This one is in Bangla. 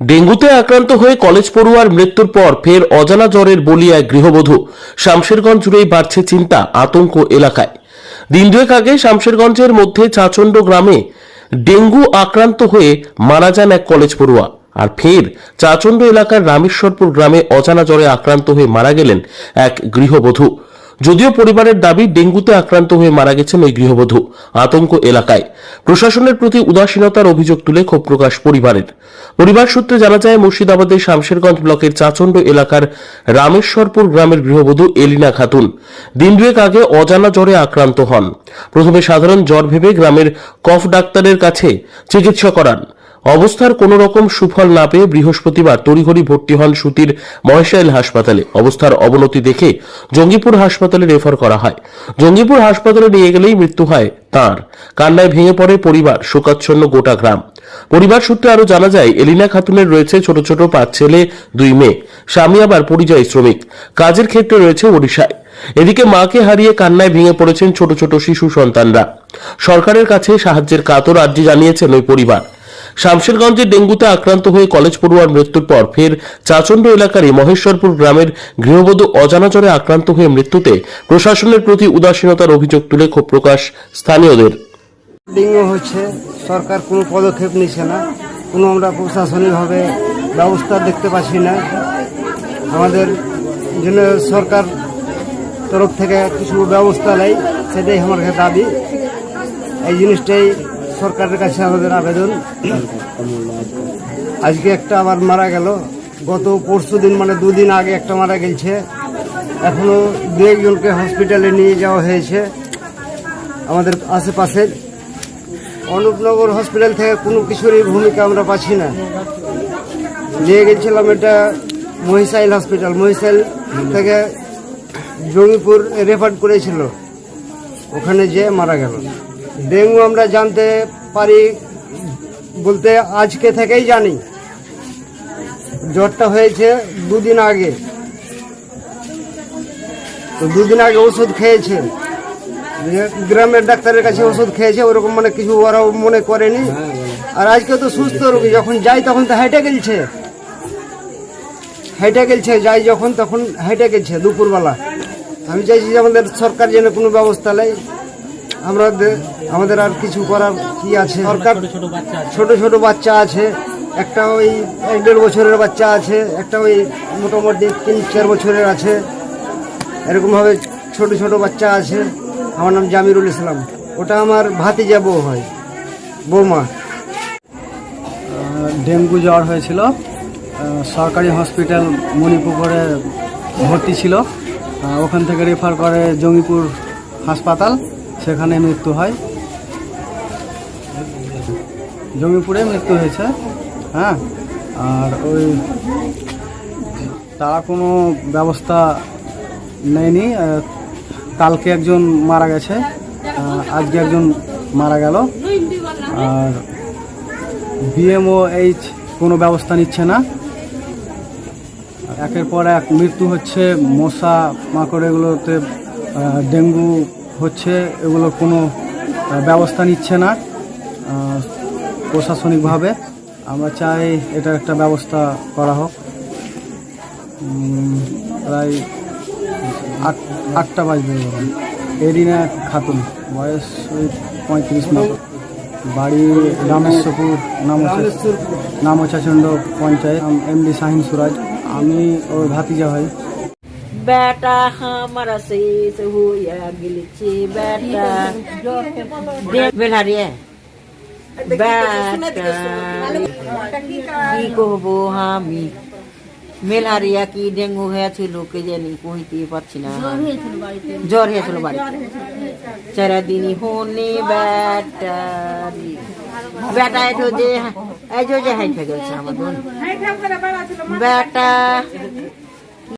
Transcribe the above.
ডেঙ্গুতে আক্রান্ত হয়ে কলেজ পড়ুয়ার মৃত্যুর পর ফের অজানা জ্বরের বলিয়ায় গৃহবধূ। শামশেরগঞ্জ জুড়েই বাড়ছে চিন্তা, আতঙ্ক এলাকায়। দিন দুয়েক আগে শামশেরগঞ্জের মধ্যে চাচণ্ড গ্রামে ডেঙ্গু আক্রান্ত হয়ে মারা যান এক কলেজ পড়ুয়া। আর ফের চাচণ্ড এলাকার রামেশ্বরপুর গ্রামে অজানা জ্বরে আক্রান্ত হয়ে মারা গেলেন এক গৃহবধূ। যদিও পরিবারের দাবি ডেঙ্গুতে আক্রান্ত হয়ে মারা গেছেন ওই গৃহবধূ আতঙ্ক এলাকায়। প্রশাসনের প্রতি উদাসীনতার অভিযোগ তুলে ক্ষোভ প্রকাশ পরিবারের। পরিবার সূত্রে জানা যায়, মুর্শিদাবাদের শামশেরগঞ্জ ব্লকের চাচণ্ড এলাকার রামেশ্বরপুর গ্রামের গৃহবধূ এলিনা খাতুন দিন দুয়েক আগে অজানা জ্বরে আক্রান্ত হন। প্রথমে সাধারণ জ্বর ভেবে গ্রামের কফ ডাক্তারের কাছে চিকিৎসা করান। অবস্থার কোনো রকম সুফল না পেয়ে বৃহস্পতিবার তড়িঘড়ি ভর্তি হন সুতির মহেশাইল হাসপাতালে। অবস্থার অবনতি দেখে জঙ্গিপুর হাসপাতালে রেফার করা হয়। জঙ্গিপুর হাসপাতালে নিয়ে গেলেই মৃত্যু হয় তার। কান্নায় ভেঙে পড়ে পরিবার, শোকাচ্ছন্ন গোটা গ্রাম। পরিবার সূত্রে আরও জানা যায়, এলিনা খাতুনের রয়েছে ছোট ছোট পাঁচ ছেলে, দুই মেয়ে। স্বামী আবার পরিযায়ী শ্রমিক। কাজের ক্ষেত্রে রয়েছে ওড়িশায়। এদিকে মাকে হারিয়ে কান্নায় ভেঙে পড়েছেন ছোট ছোট শিশু সন্তানরা। সরকারের কাছে সাহায্যের কাতর আর্জি জানিয়েছেন ওই পরিবার। শামশেরগঞ্জে ডেঙ্গুতে আক্রান্ত হয়ে কলেজ পড়ুয়ার মৃত্যুর পর ফের চাচণ্ড এলাকারই মহেশ্বরপুর গ্রামের গৃহবধূ অজানা জ্বরে আক্রান্ত হয়ে মৃত্যুতে প্রশাসনের প্রতি উদাসীনতার অভিযোগ তুলে ক্ষোভ প্রকাশ স্থানীয়দের। ডেঙ্গু হচ্ছে, সরকার কোনো পদক্ষেপ নিচ্ছে না। কোনো আমরা প্রশাসনিকভাবে ব্যবস্থা দেখতে পাচ্ছি না। আমাদের জন্য সরকার তরফ থেকে কিছু ব্যবস্থা নেই, সেটাই আমার দাবি। এই জিনিসটাই সরকারের কাছে আমাদের আবেদন। আজকে একটা আবার মারা গেল। গত পরশু দিন মানে দুদিন আগে একটা মারা গেছে। এখনও দু একজনকে হসপিটালে নিয়ে যাওয়া হয়েছে আমাদের আশেপাশের অনুপনগর হসপিটাল থেকে কোনো কিছুরই ভূমিকা আমরা পাচ্ছি না। নিয়ে গেছিলাম এটা মহিষাইল হসপিটাল। মহিষাইল থেকে জঙ্গিপুর রেফার করেছিল। ওখানে যে মারা গেল। ডেঙ্গু আমরা জানতে পারি বলতে আজকে থেকেই জানি। জ্বরটা হয়েছে দুদিন আগে। তো দুদিন আগে ওষুধ খেয়েছে। গ্রামের ডাক্তারের কাছে ওষুধ খেয়েছে ওরকম মানে কিছু ওরাও মনে করেনি। আর আজকে তো সুস্থ রোগী যখন যাই তখন তো হেঁটে গেলছে। হেঁটে গেলছে যাই যখন তখন হেঁটে গেছে দুপুরবেলা। আমি চাইছি যে আমাদের সরকার যেন কোনো ব্যবস্থা নেয়। আমরা আমাদের আর কিছু করার কি আছে? সরকার ছোট ছোট বাচ্চা আছে, একটা ওই এক দেড় বছরের বাচ্চা আছে, একটা ওই মোটামুটি তিন চার বছরের আছে। এরকমভাবে ছোট ছোট বাচ্চা আছে। আমার নাম জামিরুল ইসলাম। ওটা আমার ভাতিজা বউ হয়, বৌমা। ডেঙ্গু জ্বর হয়েছিল। সরকারি হসপিটাল মণিপুকুরে ভর্তি ছিল। ওখান থেকে রেফার করে জঙ্গিপুর হাসপাতাল। সেখানে মৃত্যু হয়। জঙ্গিপুরে মৃত্যু হয়েছে হ্যাঁ? আর ওই তারা কোনো ব্যবস্থা নেয়নি। কালকে একজন মারা গেছে আজকে একজন মারা গেল। আর বিএমও এইচ কোনো ব্যবস্থা নিচ্ছে না। একের পর এক মৃত্যু হচ্ছে মশা, মাকড়, এগুলোতে ডেঙ্গু হচ্ছে, এগুলো কোনো ব্যবস্থা নিচ্ছে না প্রশাসনিকভাবে। আমরা চাই এটা একটা ব্যবস্থা করা হোক। প্রায় আট, আটটা বাজবে এরকম। এরিনা খাতুন, বয়স ওই পঁয়ত্রিশ মতো বাড়ি রামেশ্বরপুর নামচাচণ্ড পঞ্চায়েত এমডি শাহিন সুরাজ। আমি ওর ভাতিজা ভাই। বেটা আমার শেষ হইয়া গেলেছে বেটা। দেখবেন হারিয়ে কি করব আমি? মেলারিয়া কি ডেঙ্গু হয়েছিল কে জানি কইতে পারছি না। জ্বর হয়েছিল বাড়ি চারা দিনই হনে ব্যাটারি বেটা। এঠো যে এঠো যে হাইট হয়ে গেছে আমার বেটা।